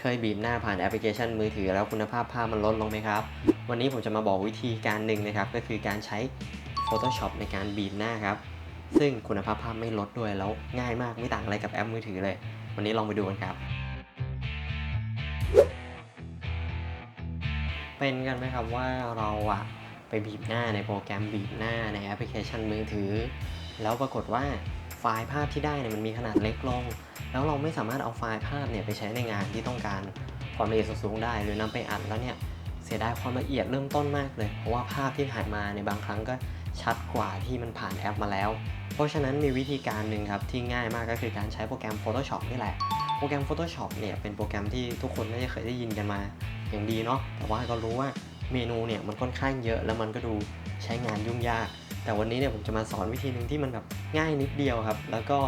เคยบีบหน้าผ่านแอปพลิเคชันมือถือแล้วคุณภาพภาพมันลดลงไหมครับ วันนี้ผมจะมาบอกวิธีการหนึ่งนะครับ ก็คือการใช้ Photoshop ในการบีบหน้าครับ ซึ่งคุณภาพภาพไม่ลดด้วยแล้วง่ายมากไม่ต่างอะไรกับแอปมือถือเลย วันนี้ลองไปดูกันครับ เป็นกันไหมครับว่าเราอะไปบีบหน้าในโปรแกรมบีบหน้าในแอปพลิเคชันมือถือ แล้วปรากฏว่า ไฟล์ภาพที่ได้เนี่ยมันมีขนาดเล็กลง แล้วเราไม่สามารถเอาไฟล์ภาพเนี่ยไปใช้ในงานที่ต้องการความละเอียดสูงได้ หรือนำไปอัดแล้วเนี่ยเสียดายความละเอียดเริ่มต้นมากเลย เพราะว่าภาพที่ถ่ายมาในบางครั้งก็ชัดกว่าที่มันผ่านแอปมาแล้ว เพราะฉะนั้นมีวิธีการหนึ่งครับที่ง่ายมากก็คือการใช้โปรแกรม Photoshop นี่แหละ โปรแกรม Photoshop เนี่ยเป็นโปรแกรมที่ทุกคนน่าจะเคยได้ยินกันมาอย่างดีเนาะ แต่ว่าก็รู้ว่าเมนูเนี่ยมันค่อนข้างเยอะแล้วมันก็ดูใช้งานยุ่งยาก แต่วันนี้เนี่ยผมจะมาสอนวิธีหนึ่งที่มันแบบ ง่ายนิดเดียวครับ แล้วก็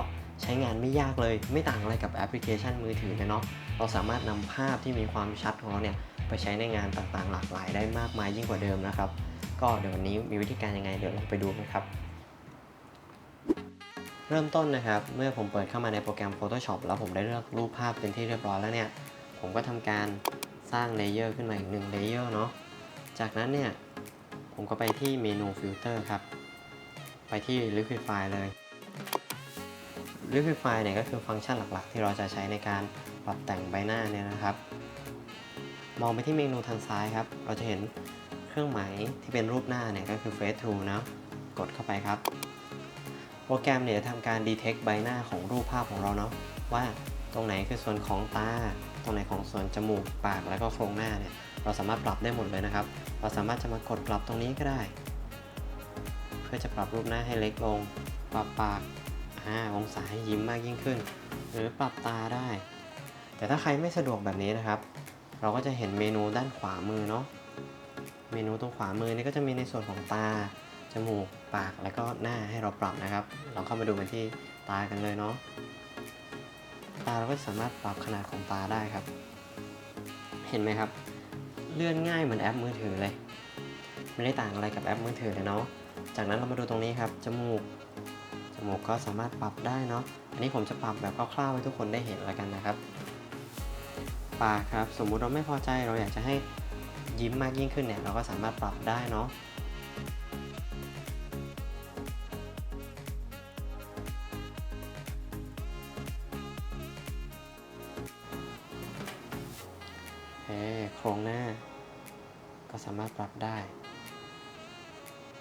ใช้งานไม่ยากเลย ไม่ต่างอะไรกับแอปพลิเคชันมือถือเลยเนาะเราสามารถนำภาพที่มีความชัดของเราเนี่ยไปใช้ในงานต่างๆ หลากหลายได้มากมายยิ่งกว่าเดิมนะครับ ก็เดี๋ยววันนี้มีวิธีการยังไงเดี๋ยวลองไปดูกันครับ เริ่มต้นนะครับ เมื่อผมเปิดเข้ามาในโปรแกรม Photoshop แล้วผมได้เลือกรูปภาพเป็นที่เรียบร้อยแล้วเนี่ย ผมก็ทำการสร้างเลเยอร์ขึ้นมาอีกหนึ่งเลเยอร์เนาะ จากนั้นเนี่ย ผมก็ไปที่เมนูฟิลเตอร์ครับ ไปที่ Liquify เลย Liquify เนี่ยก็คือฟังก์ชันหลักๆ ที่เราจะใช้ในการปรับแต่งใบหน้าเนี่ยนะครับ มองไปที่เมนูทางซ้ายครับ เราจะเห็นเครื่องหมายที่เป็นรูปหน้าเนี่ยก็คือ Face Tool นะกดเข้าไปครับ โปรแกรมเนี่ยจะทำการ detect ใบหน้าของรูปภาพของเราเนาะว่าตรงไหนคือส่วนของตา ตรงไหนของส่วนจมูก ปาก แล้วก็โครงหน้าเนี่ย เราสามารถปรับได้หมดเลยนะครับ เราสามารถจะมากดปรับตรงนี้ก็ได้ พื่อจะปรับรูปหน้าให้เล็กลง ปรับปากอ่าองศาให้ยิ้มมากยิ่งขึ้น หรือปรับตาได้ แต่ถ้าใครไม่สะดวกแบบนี้นะครับ เราก็จะเห็นเมนูด้านขวามือเนาะเมนูตรงขวามือนี่ก็จะมีในส่วนของตา จมูก ปาก แล้วก็หน้าให้เราปรับนะครับ เราเข้ามาดูกันที่ตากันเลยเนาะ ตาเราก็สามารถปรับขนาดของตาได้ครับ เห็นไหมครับ เลื่อนง่ายเหมือนแอปมือถือเลย ไม่ได้ต่างอะไรกับแอปมือถือเลยเนาะ จากนั้นเรามาดูตรงนี้ครับจมูกจมูกก็สามารถปรับได้เนาะอันนี้ผมจะปรับแบบคร่าวๆให้ทุกคนได้เห็นแล้วกันนะครับ ปากครับสมมุติเราไม่พอใจเราอยากจะให้ยิ้มมากยิ่งขึ้นเนี่ยเราก็สามารถปรับได้เนาะโอเคโครงหน้าก็สามารถปรับได้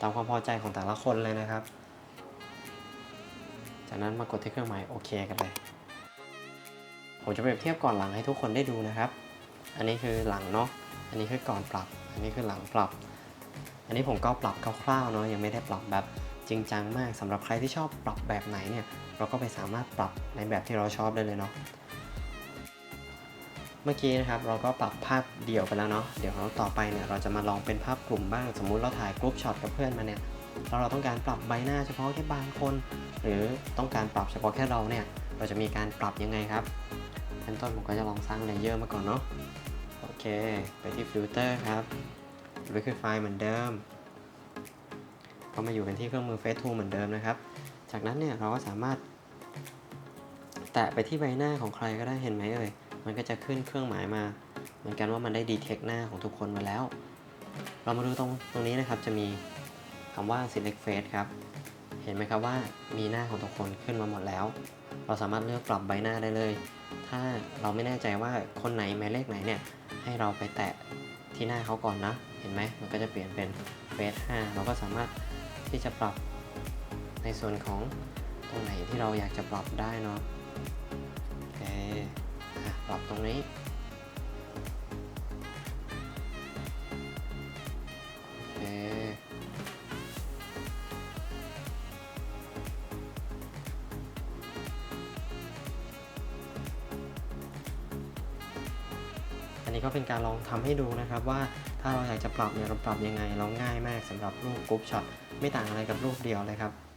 ตามความพอใจของแต่ละคนเลยนะครับ จากนั้นมากดที่เครื่องหมายโอเคกันเลย ผมจะเปรียบเทียบก่อนหลังให้ทุกคนได้ดูนะครับ อันนี้คือหลังเนาะ อันนี้คือก่อนปรับ อันนี้คือหลังปรับ อันนี้ผมก็ปรับคร่าวๆเนาะ ยังไม่ได้ปรับแบบจริงจังมากสำหรับใครที่ชอบปรับแบบไหนเนี่ย เราก็ไปสามารถปรับในแบบที่เราชอบได้เลยเนาะ เมื่อกี้นะครับเราก็ปรับภาพเดี่ยวไปแล้วเนาะเดี๋ยวเราต่อไปเนี่ยเราจะมาลองเป็นภาพกลุ่มบ้าง สมมุติเราถ่ายกรุ๊ปช็อตกับเพื่อนมาเนี่ยแล้วเราต้องการปรับใบหน้าเฉพาะแค่บางคน หรือต้องการปรับเฉพาะแค่เราเนี่ยเราจะมีการปรับยังไงครับขั้นต้นผมก็จะลองสร้างเลเยอร์มาก่อนเนาะโอเค ไปที่ฟิลเตอร์ครับ Liquify เหมือนเดิมก็มาอยู่กันที่เครื่องมือ Face Tool เหมือนเดิมนะครับ จากนั้นเนี่ยเราก็สามารถ แตะไปที่ใบหน้าของใครก็ได้เห็นไหมเอ่ย มันก็จะขึ้นเครื่องหมายมา เหมือนกันว่ามันได้ดีเทคหน้าของทุกคนมาแล้ว เรามาดูตรงตรงนี้นะครับจะมีคำว่า select face ครับ เห็นไหมครับว่ามีหน้าของทุกคนขึ้นมาหมดแล้ว เราสามารถเลือกปรับใบหน้าได้เลย ถ้าเราไม่แน่ใจว่าคนไหนหมายเลขไหนเนี่ยให้เราไปแตะที่หน้าเขาก่อนนะ เห็นไหมมันก็จะเปลี่ยนเป็นเฟส5เราก็สามารถที่จะปรับในส่วนของตรงไหนที่เราอยากจะปรับได้เนาะโอเคอะ ปรับตรงนี้ โอเคอันนี้ก็เป็นการลองทำให้ดูนะครับว่าถ้าเราอยากจะปรับเนี่ยเราปรับยังไง เราง่ายมากสำหรับรูปกรุ๊ปช็อตไม่ต่างอะไรกับรูปเดียวเลยครับ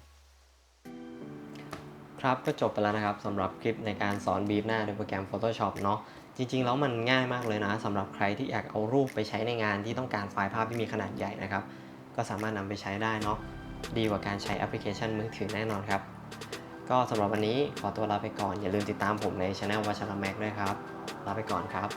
ครับก็จบไปแล้วนะครับสำหรับคลิปในการสอนบีบหน้าโดยโปรแกรม Photoshop เนาะจริงๆ แล้วมันง่ายมากเลยนะสำหรับใครที่อยากเอารูปไปใช้ในงานที่ต้องการไฟล์ภาพที่มีขนาดใหญ่นะครับ ก็สามารถนำไปใช้ได้เนาะดีกว่าการใช้แอปพลิเคชันมือถือแน่นอนครับ ก็สำหรับวันนี้ขอตัวลาไปก่อนอย่าลืมติดตามผมในช anel วัชระแม็กด้วยครับลาไปก่อนครับ